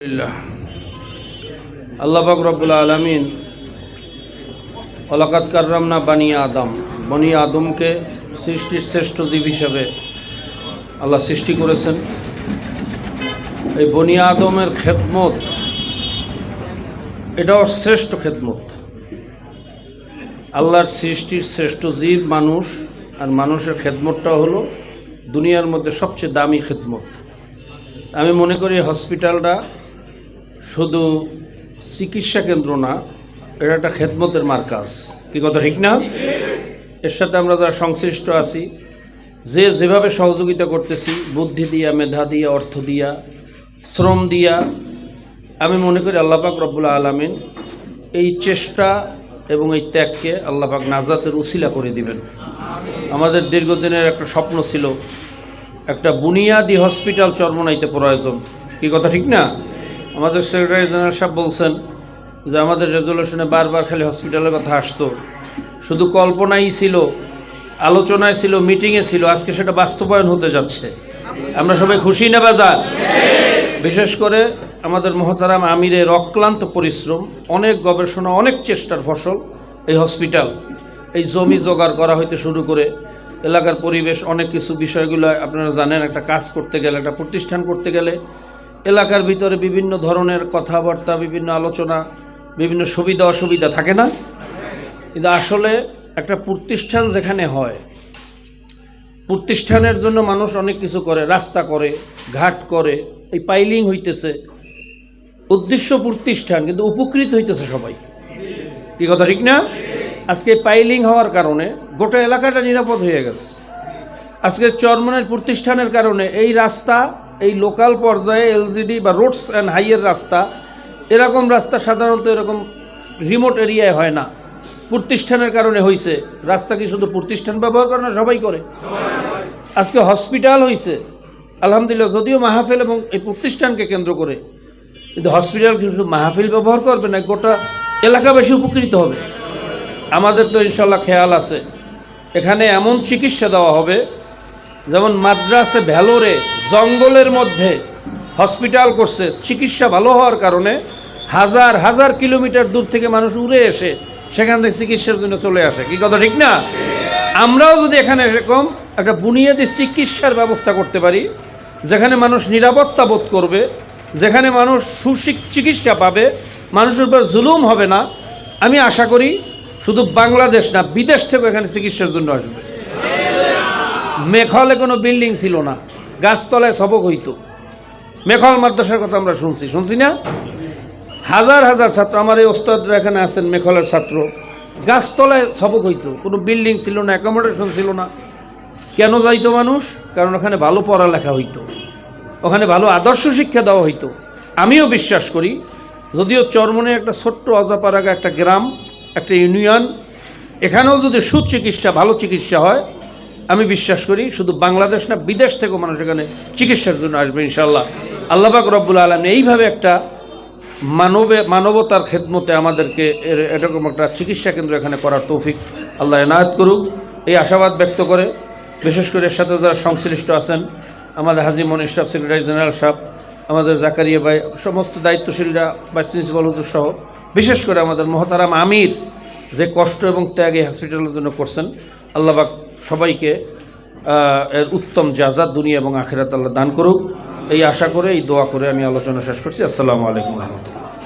আলহামদুলিল্লাহ আল্লাহ পাক রব্বুল আলমিন অলাকাত কার্রামনা বানি আদম, বনি আদমকে সৃষ্টির শ্রেষ্ঠ জীব হিসেবে আল্লাহ সৃষ্টি করেছেন। এই বনি আদমের খেদমত, এটাও শ্রেষ্ঠ খেদমত। আল্লাহর সৃষ্টির শ্রেষ্ঠ জীব মানুষ আর মানুষের খেদমতটা হলো দুনিয়ার মধ্যে সবচেয়ে দামি খেদমত। আমি মনে করি হসপিটালটা শুধু চিকিৎসা কেন্দ্র না এটা একটা খেদমতের মার্কাজ কি কথা, ঠিক না? এর সাথে আমরা যারা সংশ্লিষ্ট আছি, যে যেভাবে সহযোগিতা করতেছি, বুদ্ধি দিয়া, মেধা দিয়া, অর্থ দিয়া, শ্রম দিয়া, আমি মনে করি আল্লাপাক রব্বুল্লা আলমিন এই চেষ্টা এবং এই ত্যাগকে আল্লাপাক নাজাতের উসিলা করে দিবেন। আমাদের দীর্ঘদিনের একটা স্বপ্ন ছিল, একটা বুনিয়াদি হসপিটাল চরমনাইতে প্রয়োজন। কি কথা, ঠিক না? আমাদের সেক্রেটারি জেনারেল সাহেব বলছেন যে আমাদের রেজলিউশনে বারবার খালি হসপিটালের কথা আসতো। শুধু কল্পনাই ছিল, আলোচনায় ছিল মিটিংয়ে ছিল, আজকে সেটা বাস্তবায়ন হতে যাচ্ছে। আমরা সবাই খুশি না বাজার? বিশেষ করে আমাদের মহতারাম আমিরের অক্লান্ত পরিশ্রম, অনেক গবেষণা, অনেক চেষ্টার ফসল এই হসপিটাল এই জমি জোগাড় করা হইতে শুরু করে এলাকার পরিবেশ, অনেক কিছু বিষয়গুলো আপনারা জানেন, একটা কাজ করতে গেলে, একটা প্রতিষ্ঠান করতে গেলে এলাকার ভিতরে বিভিন্ন ধরনের কথাবার্তা, বিভিন্ন আলোচনা, বিভিন্ন সুবিধা, অসুবিধা থাকে না? কিন্তু আসলে একটা প্রতিষ্ঠান যেখানে হয়, প্রতিষ্ঠানের জন্য মানুষ অনেক কিছু করে, রাস্তা করে, ঘাট করে, এই পাইলিং হইতেছে। উদ্দেশ্য প্রতিষ্ঠান, কিন্তু উপকৃত হইতেছে সবাই। কি কথা, ঠিক না? আজকে পাইলিং হওয়ার কারণে গোটা এলাকাটা নিরাপদ হয়ে গেছে। আজকে চরমনের প্রতিষ্ঠানের কারণে এই রাস্তা এই লোকাল পর্যায়ে এলজিডি বা রোডস অ্যান্ড হাইয়ের রাস্তা, এরকম রাস্তা সাধারণত এরকম রিমোট এরিয়ায় হয় না। প্রতিষ্ঠানের কারণে হয়েছে রাস্তা কি শুধু প্রতিষ্ঠান ব্যবহার করে না, সবাই করে? আজকে হসপিটাল হয়েছে আলহামদুলিল্লাহ, যদিও মাহফিল এবং এই প্রতিষ্ঠানকে কেন্দ্র করে, কিন্তু হসপিটাল কিন্তু মাহফিল ব্যবহার করবে না, গোটা এলাকাবাসী উপকৃত হবে। আমাদের তো ইনশাল্লাহ খেয়াল আছে। এখানে এমন চিকিৎসা দেওয়া হবে যেমন মাদ্রাসে ভ্যালোরে, জঙ্গলের মধ্যে হসপিটাল করছে, চিকিৎসা ভালো হওয়ার কারণে হাজার হাজার কিলোমিটার দূর থেকে মানুষ উড়ে এসে সেখান থেকে চিকিৎসার জন্য চলে আসে। কি কথা ঠিক না? আমরাও যদি এখানে এরকম একটা বুনিয়াদী চিকিৎসার ব্যবস্থা করতে পারি, যেখানে মানুষ নিরাপত্তা বোধ করবে, যেখানে মানুষ সুশিক চিকিৎসা পাবে, মানুষের উপর জুলুম হবে না, আমি আশা করি শুধু বাংলাদেশ না, বিদেশ থেকে এখানে চিকিৎসার জন্য আসবে। মেঘলে কোনো বিল্ডিং ছিল না। গাছতলায় সবক হইতো। মেঘল মাদ্রাসার কথা আমরা শুনছি। শুনছি না? হাজার হাজার ছাত্র, আমার এই ওস্তাদরা এখানে আছেন মেঘলের ছাত্র। গাছতলায় সবক হইতো। কোনো বিল্ডিং ছিল না অ্যাকোমোডেশন ছিল না। কেন যাইতো মানুষ? কারণ ওখানে ভালো পড়ালেখা হইতো। ওখানে ভালো আদর্শ শিক্ষা দেওয়া হইতো। আমিও বিশ্বাস করি, যদিও চরমনে একটা ছোট্ট অজাপাড়াগা একটা গ্রাম, একটা ইউনিয়ন, এখানেও যদি সুচিকিৎসা, ভালো চিকিৎসা হয় আমি বিশ্বাস করি শুধু বাংলাদেশ না, বিদেশ থেকেও মানুষ এখানে চিকিৎসার জন্য আসবে ইনশাল্লাহ আল্লাহবাক রব্বুল আলম এইভাবে একটা মানবে, মানবতার খেদমতে আমাদেরকে এর- এরকম একটা চিকিৎসা কেন্দ্র এখানে করার তৌফিক আল্লাহ এনায়ত করুক। এই আশাবাদ ব্যক্ত করে বিশেষ করে এর সাথে যারা সংশ্লিষ্ট আছেন, আমাদের হাজি মনির সাহেব, সেক্রেটারি জেনারেল সাহেব, আমাদের জাকারিয়া ভাই, সমস্ত দায়িত্বশীলরা, ভাইস প্রিন্সিপাল হুজুর সহ, বিশেষ করে আমাদের মহতারাম আমির যে কষ্ট এবং ত্যাগ এই হসপিটালের জন্য করছেন আল্লাহবাক সবাইকে এর উত্তম জাজাদ দুনিয়া এবং আখেরাত আল্লাহ দান করুক। এই আশা করে, এই দোয়া করে আমি আলোচনা শেষ করছি। আসসালামু আলাইকুম রহমতুল্লাহ।